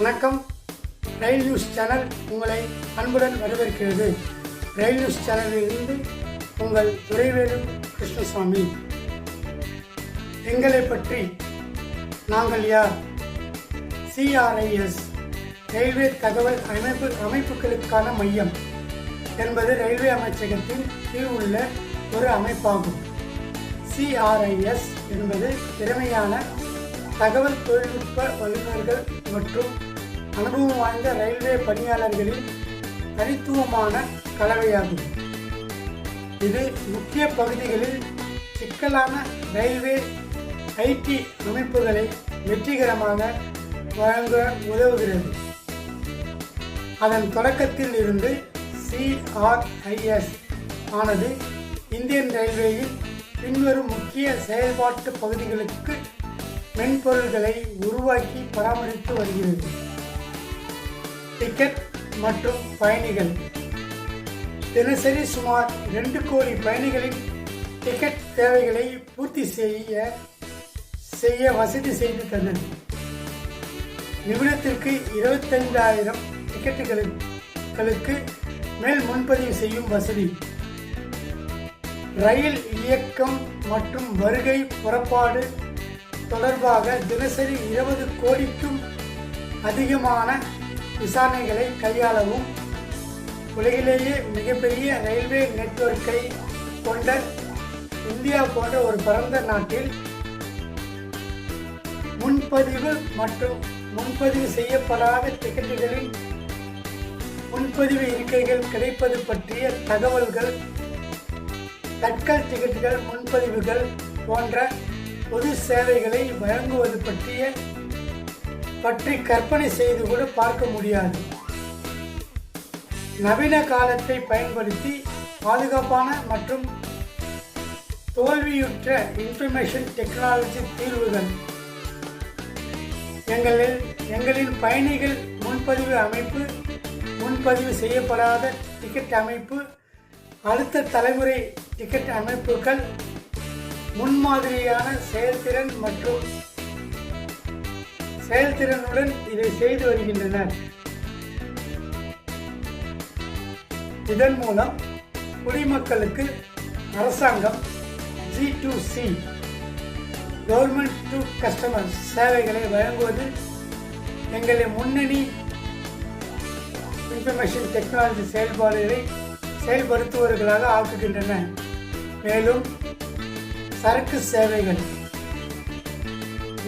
வணக்கம். ரயில் news channel உங்களை அன்புடன் வரவேற்கிறது. ரயில் நியூஸ் சேனலிலிருந்து உங்கள் துரைவேலு கிருஷ்ணசுவாமி. எங்களை பற்றி நாங்கள் யார்? சிஆர்ஐஎஸ் ரயில்வே தகவல் அமைப்பு அமைப்புகளுக்கான மையம் என்பது ரயில்வே அமைச்சகத்தின் கீழ் உள்ள ஒரு அமைப்பாகும். சிஆர்ஐஎஸ் என்பது திறமையான தகவல் தொழில்நுட்ப வல்லுநர்கள் மற்றும் அனுபவம் வாய்ந்த ரயில்வே பணியாளர்களின் தனித்துவமான கலவையாகும். இது முக்கிய பகுதிகளில் சிக்கலான ரயில்வே ஐடி அமைப்புகளை வெற்றிகரமாக வழங்க உதவுகிறது. அதன் தொடக்கத்தில் இருந்து சிஆர்ஐஎஸ் ஆனது இந்தியன் ரயில்வேயில் பின்வரும் முக்கிய செயல்பாட்டு பகுதிகளுக்கு மென்பொருள்களை உருவாக்கி பராமரித்து வருகிறது. டிக்கெட் மற்றும் பயணிகள். தினசரி சுமார் ரெண்டு கோடி பயணிகளின் டிக்கெட் தேவைகளை பூர்த்தி செய்ய செய்ய வசதி செய்து தந்தது நிமிடத்திற்கு இருபத்தைந்தாயிரம் டிக்கெட்டுகளுக்கு மேல் முன்பதிவு செய்யும் வசதி. ரயில் இயக்கம் மற்றும் வருகை புறப்பாடு தொடர்பாக தினசரி இருபது கோடிக்கும் அதிகமான விசாரணைகளை கையாளவும் உலகிலேயே மிகப்பெரிய ரயில்வே நெட்வொர்க்கை கொண்ட இந்தியா போன்ற ஒரு பரந்த நாட்டில் முன்பதிவு மற்றும் முன்பதிவு செய்யப்படாத டிக்கெட்டுகளின் முன்பதிவு இருக்கைகள் கிடைப்பது பற்றிய தகவல்கள் தட்கல் டிக்கெட்டுகள் முன்பதிவுகள் போன்ற பொது சேவைகளை வழங்குவது பற்றிய பற்றி கற்பனை செய்து கூட பார்க்க முடியாது. நவீன காலத்தை பயன்படுத்தி பாதுகாப்பான மற்றும் தோல்வியுற்ற இன்ஃபர்மேஷன் டெக்னாலஜி தீர்வுகள். எங்களில் எங்களின் பயணிகள் முன்பதிவு அமைப்பு முன்பதிவு செய்யப்படாத டிக்கெட் அமைப்பு அடுத்த தலைமுறை டிக்கெட் அமைப்புகள் முன்மாதிரியான செயல்திறன் மற்றும் செயல்திறனுடன் இதை செய்து வருகின்றனர். இதன் மூலம் குடிமக்களுக்கு அரசாங்கம் G to C government to customer சேவைகளை வழங்குவது எங்களை முன்னணி இன்ஃபர்மேஷன் டெக்னாலஜி செயல்பாடுகளை செயல்படுத்துவர்களாக ஆக்குகின்றன. மேலும் சரக்கு சேவைகள்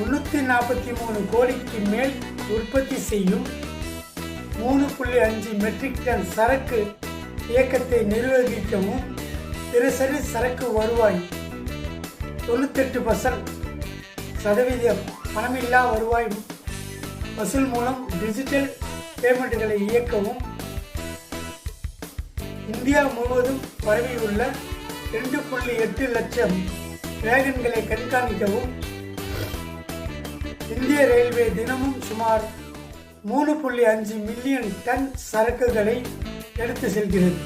முன்னூற்றி நாற்பத்தி மூணு கோடிக்கு மேல் உற்பத்தி செய்யும் மூணு புள்ளி அஞ்சு மெட்ரிக் டன் சரக்கு இயக்கத்தை நிர்வகிக்கவும் தினசரி சரக்கு வருவாய் தொண்ணூத்தெட்டு பர்சன்ட் சதவீதம் பணமில்லா வருவாய் வசூல் மூலம் டிஜிட்டல் பேமெண்ட்டுகளை இயக்கவும் இந்தியா முழுவதும் பரவியுள்ள ரெண்டு புள்ளி எட்டு லட்சம் வேகன்களை கண்காணிக்கவும் இந்திய ரயில்வே தினமும் சுமார் மூணு புள்ளி அஞ்சு மில்லியன் டன் சரக்குகளை எடுத்து செல்கிறது.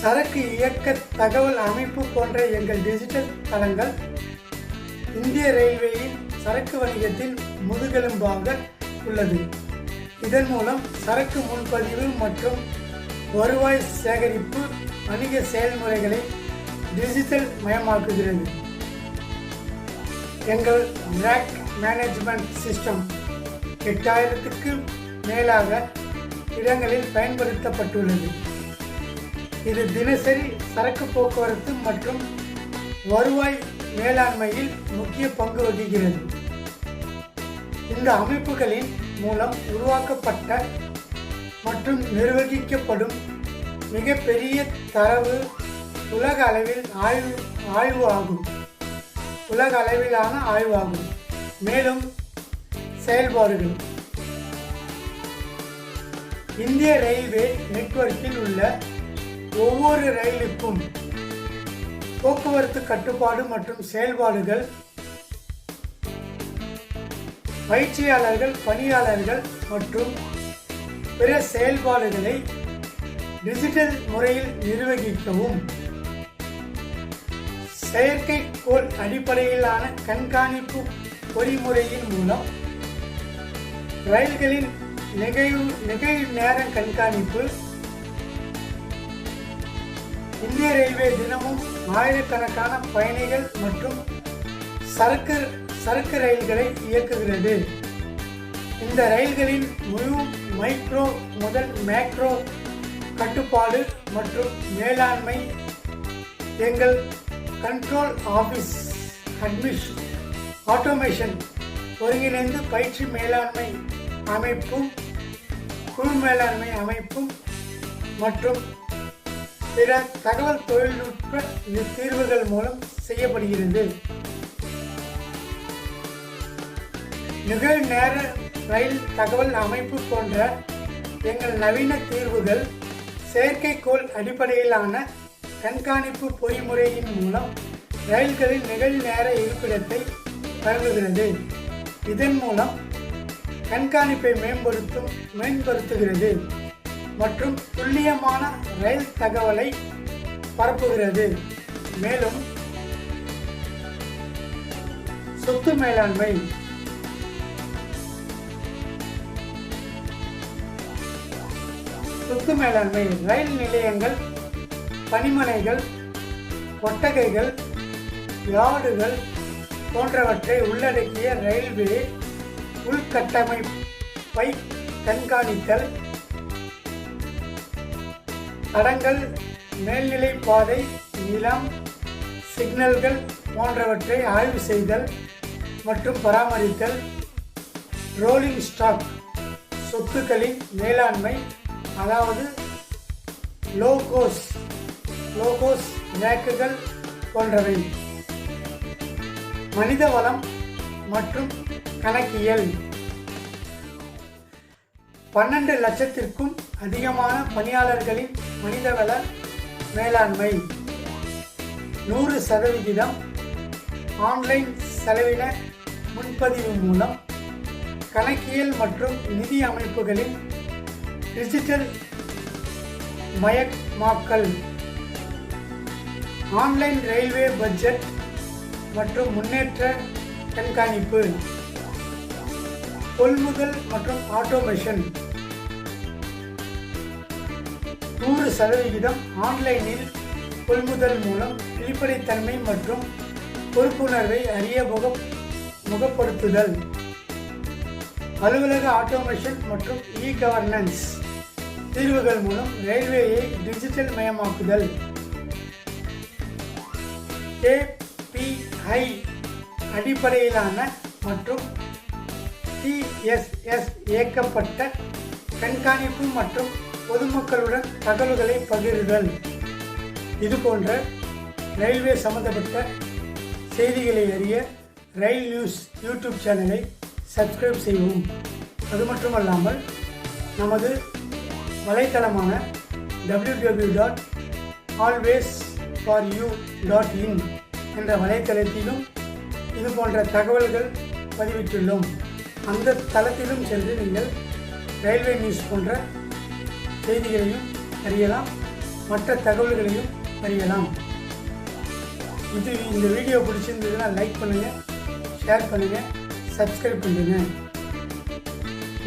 சரக்கு இயக்க தகவல் அமைப்பு போன்ற எங்கள் டிஜிட்டல் தளங்கள் இந்திய ரயில்வேயின் சரக்கு வணிகத்தின் முதுகெலும்பாக உள்ளது. இதன் மூலம் சரக்கு முன்பதிவு மற்றும் வருவாய் சேகரிப்பு வணிக செயல்முறைகளை டிஜிட்டல் மயமாக்குகிறது. எங்கள் ரேக் மேனேஜ்மெண்ட் சிஸ்டம் எட்டாயிரத்துக்கு மேலாக இடங்களில் பயன்படுத்தப்பட்டுள்ளது. இது தினசரி சரக்கு போக்குவரத்து மற்றும் வருவாய் மேலாண்மையில் முக்கிய பங்கு வகிக்கிறது. இந்த அமைப்புகளின் மூலம் உருவாக்கப்பட்ட மற்றும் நிர்வகிக்கப்படும் மிகப்பெரிய தரவு உலக அளவில் ஆய்வு ஆய்வு ஆகும். உலக அளவிலான ஆய்வாகும். மேலும் செயல்பாடுகள். இந்திய ரயில்வே நெட்வொர்க்கில் உள்ள ஒவ்வொரு ரயிலுக்கும் போக்குவரத்து கட்டுப்பாடு மற்றும் செயல்பாடுகள் பயிற்சியாளர்கள் பணியாளர்கள் மற்றும் பிற செயல்பாடுகளை டிஜிட்டல் முறையில் நிர்வகிக்கவும். செயற்கைக்கோள் அடிப்படையிலான கண்காணிப்பு பொறிமுறையின் மூலம் ரயில்களின் நிகழ்வு நிகழ்வு நேர கண்காணிப்பு இந்திய ரயில்வே தினமும் ஆயிரக்கணக்கான பயணிகள் மற்றும் சரக்கு சரக்கு ரயில்களை இயக்குகிறது. இந்த ரயில்களின் முழு மைக்ரோ முதல் மேக்ரோ கட்டுப்பாடு மற்றும் மேலாண்மை எங்கள் கண்ட்ரோல் ஆஃபீஸ் அட்மிஷன் ஆட்டோமேஷன் ஒருங்கிணைந்து பயிற்சி மேலாண்மை அமைப்பும் குழு மேலாண்மை அமைப்பும் மற்றும் பிற தகவல் தொழில்நுட்ப தீர்வுகள் மூலம் செய்யப்படுகிறது. நிகழ்நேர ரயில் தகவல் அமைப்பு போன்ற எங்கள் நவீன தீர்வுகள் செயற்கைக்கோள் அடிப்படையிலான கண்காணிப்பு பொறிமுறையின் மூலம் ரயில்களின் நிகழ்நேர இருப்பிடத்தை வழங்குகிறது இதன் மூலம் கண்காணிப்பை மேம்படுத்தும் மேம்படுத்துகிறது மற்றும் துல்லியமான ரயில் தகவலை பரப்புகிறது. மேலும் சொத்து மேலாண்மை. சொத்து மேலாண்மை ரயில் நிலையங்கள் பனிமனைகள் கொட்டகைகள் யார்டுகள் போன்றவற்றை உள்ளடக்கிய ரயில்வே உள்கட்டமைப்பை கண்காணித்தல் தடங்கள் மேல்நிலை பாதை நிலம் சிக்னல்கள் போன்றவற்றை ஆய்வு செய்தல் மற்றும் பராமரித்தல் ரோலிங் ஸ்டாக் சொத்துக்களின் மேலாண்மை அதாவது லோகோஸ் லோகோஸ் ரேக்குகள் போன்றவை. மனித வளம் மற்றும் கணக்கியல். பன்னெண்டு லட்சத்திற்கும் அதிகமான பணியாளர்களின் மனிதவள மேலாண்மை. நூறு சதவிகிதம் ஆன்லைன் செலவின முன்பதிவு மூலம் கணக்கியல் மற்றும் நிதி அமைப்புகளின் டிஜிட்டல் மயமாக்கல். ஆன்லைன் ரயில்வே பட்ஜெட் மற்றும் முன்னேற்ற கண்காணிப்பு கொள்முதல் மற்றும் ஆட்டோமேஷன். நூறு சதவிகிதம் ஆன்லைனில் கொள்முதல் மூலம் வெளிப்படைத்தன்மை மற்றும் பொறுப்புணர்வை அறிய முக முகப்படுத்துதல். அலுவலக ஆட்டோமேஷன் மற்றும் இ கவர்னன்ஸ் தீர்வுகள் மூலம் ரயில்வேயை டிஜிட்டல் மயமாக்குதல். கேபிஐ அடிப்படையிலான மற்றும் டிஎஸ்எஸ் இயக்கப்பட்ட கண்காணிப்பு மற்றும் பொதுமக்களுடன் தகவல்களை பகிர்தல். இது போன்ற ரயில்வே சம்பந்தப்பட்ட செய்திகளை அறிய ரயில் நியூஸ் யூடியூப் சேனலை சப்ஸ்கிரைப் செய்வோம் அது மட்டுமல்லாமல் நமது வலைத்தளமான W W dot always for you dot in என்ற வலைத்தளத்திலும் இது போன்ற தகவல்கள் பதிவிட்டுள்ளோம். அந்த தளத்திலும் சென்று நீங்கள் ரயில்வே நியூஸ் போன்ற செய்திகளையும் அறியலாம் மற்ற தகவல்களையும் அறியலாம். இது இந்த வீடியோ பிடிச்சிருந்ததுன்னா லைக் பண்ணுங்கள் ஷேர் பண்ணுங்கள் சப்ஸ்கிரைப் பண்ணுங்கள்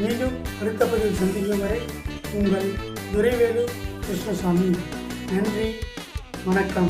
மீண்டும் அடுத்த பதிவு சந்திக்கும் வரை உங்கள் துரைவேலு கிருஷ்ணசாமி. நன்றி. வணக்கம்.